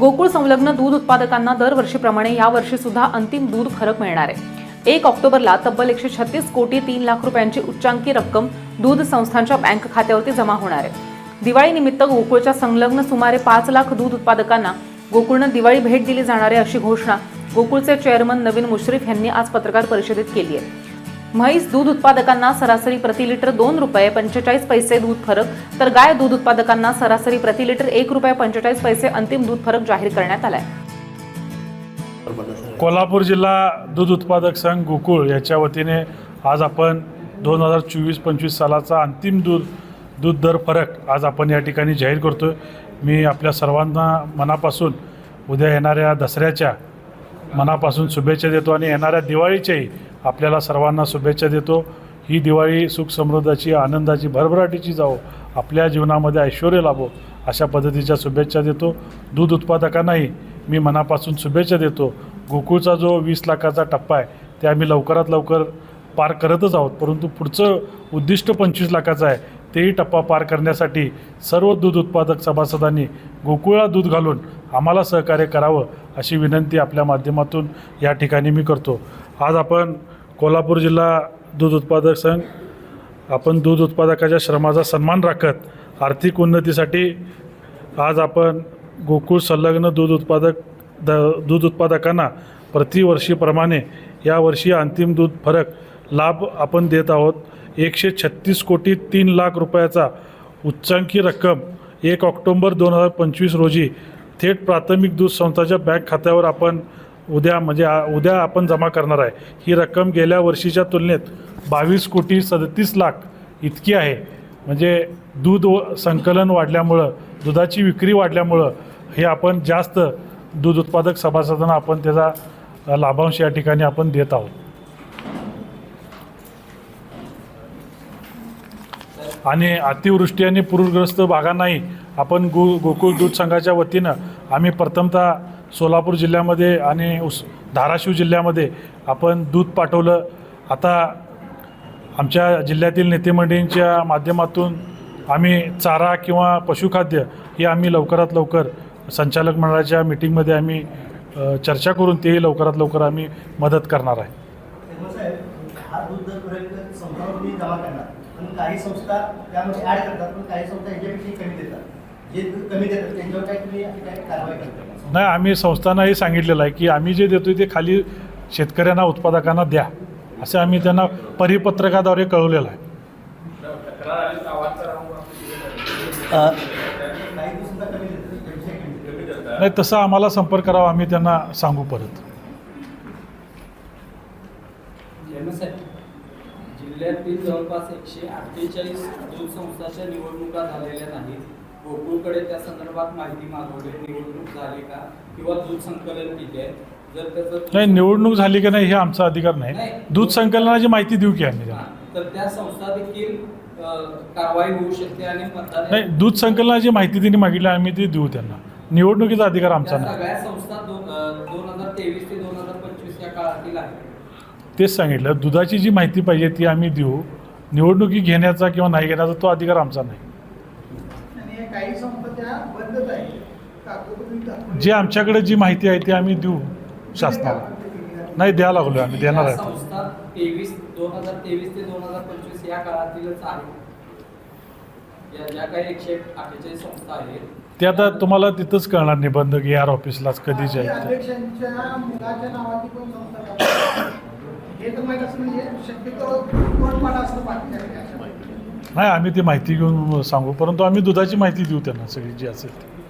गोकुळ संलग्न दूध उत्पादकांना दरवर्षीप्रमाणे यावर्षी सुद्धा अंतिम दूध फरक मिळणार आहे. एक ऑक्टोबरला तब्बल एकशे छत्तीस कोटी तीन लाख रुपयांची उच्चांकी रक्कम दूध संस्थांच्या बँक खात्यावरती जमा होणार आहे. दिवाळीनिमित्त गोकुळच्या संलग्न सुमारे पाच लाख दूध उत्पादकांना गोकुळनं दिवाळी भेट दिली जाणार आहे अशी घोषणा गोकुळचे चेअरमन नवीन मुश्रीफ यांनी आज पत्रकार परिषदेत केली आहे. म्हैस दूध उत्पादकांना सरासरी प्रति लिटर दोन रुपये पंचेचाळीस पैसे दूध फरक तर गाय दूध उत्पादकांना सरासरी प्रति लिटर एक रुपये पंचेचाळीस पैसे अंतिम दूध फरक जाहीर करण्यात आलाय. कोल्हापूर जिल्हा दूध उत्पादक संघ गोकुळ याच्या वतीने आज आपण दोन हजार चोवीस पंचवीस सालाचा अंतिम दूध दूध दर फरक आज आपण या ठिकाणी जाहीर करतो आहे मी आपल्या सर्वांना मनापासून उद्या येणाऱ्या दसऱ्याच्या मनापासून शुभेच्छा देतो आणि येणाऱ्या दिवाळीच्याही आपल्याला सर्वांना शुभेच्छा देतो. ही दिवाळी सुख समृद्धाची आनंदाची भरभराटीची जावो. आपल्या जीवनामध्ये ऐश्वर लाभो. अशा पद्धतीच्या शुभेच्छा देतो. दूध उत्पादकांनाही मी मनापासून शुभेच्छा देतो. गोकुळचा जो वीस लाखाचा टप्पा आहे ते आम्ही लवकरात लवकर पार करतच आहोत. परंतु पुढचं उद्दिष्ट पंचवीस लाखाचं आहे तेही टप्पा पार करण्यासाठी सर्व दूध उत्पादक सभासदांनी गोकुळा दूध घालून आम्हाला सहकार्य करावं अशी विनंती आपल्या माध्यमातून या ठिकाणी मी करतो. आज आपण कोल्हापूर जिल्हा दूध उत्पादक संघ आपण दूध उत्पादकाच्या श्रमाचा सन्मान राखत आर्थिक उन्नतीसाठी आज आपण गोकुळ संलग्न दूध उत्पादक द दूध उत्पादकांना प्रतिवर्षीप्रमाणे यावर्षी अंतिम दूध फरक लाभ आपण देत आहोत. एकशे छत्तीस कोटी तीन लाख रुपयाचा उच्चांकी रक्कम एक ऑक्टोंबर दोन हजार पंचवीस रोजी थेट प्राथमिक दूध संस्थाच्या बँक खात्यावर आपण उद्या म्हणजे उद्या आपण जमा करणार आहे. ही रक्कम गेल्या वर्षीच्या तुलनेत बावीस कोटी सदतीस लाख इतकी आहे. म्हणजे दूध व- संकलन वाढल्यामुळं दुधाची विक्री वाढल्यामुळं हे आपण जास्त दूध उत्पादक सभासदांना आपण त्याचा लाभांश या ठिकाणी आपण देत आहोत. आणि अतिवृष्टी आणि पूरग्रस्त भागांनाही आपण गो गोकुळ दूध संघाच्या वतीनं आम्ही प्रथमतः सोलापूर जिल्ह्यामध्ये आणि उस धाराशिव जिल्ह्यामध्ये आपण दूध पाठवलं. आता आमच्या जिल्ह्यातील नेतेमंडळींच्या माध्यमातून आम्ही चारा किंवा पशुखाद्य हे आम्ही लवकरात लवकर संचालक मंडळाच्या मिटिंगमध्ये आम्ही चर्चा करून तेही लवकरात लवकर आम्ही मदत करणार आहे. हा पण काही संस्था त्यामध्ये ऍड करतात पण काही संस्था ह्याच्यापेक्षा कमी देतात. जे दूध कमी देतात त्यांच्यावर काही तुम्ही अशी काही कारवाई करता नाही. आम्ही संस्थांनाही सांगितलेलं आहे की आम्ही जे देतो ते खाली शेतकऱ्यांना उत्पादकांना द्या. असं आम्ही त्यांना परिपत्रकाद्वारे कळवलेलं आहे. नाही तसं आम्हाला संपर्क करावा आम्ही त्यांना सांगू परत. जिल्ह्यातील जवळपास एकशे अठ्ठेचाळीस दूध संस्थांच्या निवडणुका झालेल्या नाहीत. गोकुळकडे त्या संदर्भात माहिती मागवली. निवडणूक झाली का? किंवा दूध संकलन किती आहे? जर त्याचं नाही निवडणूक झाली की नाही हे आमचा अधिकार नाही. दूध संकलनाची माहिती देऊ की आम्ही तर त्या संस्था देखील कारवाई होऊ शकते आणि मतदान नाही दूध संकलनाची माहिती त्यांनी मागितली आम्ही ती देऊ त्यांना. निवडणुकीचा अधिकार आमचा नाही. सगळ्या संस्था दोन हजार तेवीस ते दोन हजार पंचवीस या काळातील आहेत तेच सांगितलं दुधाची जी माहिती पाहिजे ती आम्ही देऊ. निवडणुकी घेण्याचा किंवा नाही घेण्याचा तो अधिकार आमचा नाही. आहे जे आमच्याकडे जी माहिती आहे ती आम्ही देऊ शासनाला. नाही द्यायला लागलो आम्ही देणार आहे. ते आता तुम्हाला तिथंच कळणार निबंधक ए आर ऑफिसलाच कधीचे आणि हे तर असं म्हणजे शक्यतो नाही आम्ही ती माहिती घेऊन सांगू परंतु आम्ही दुधाची माहिती देऊ त्यांना सगळी जी असेल ती.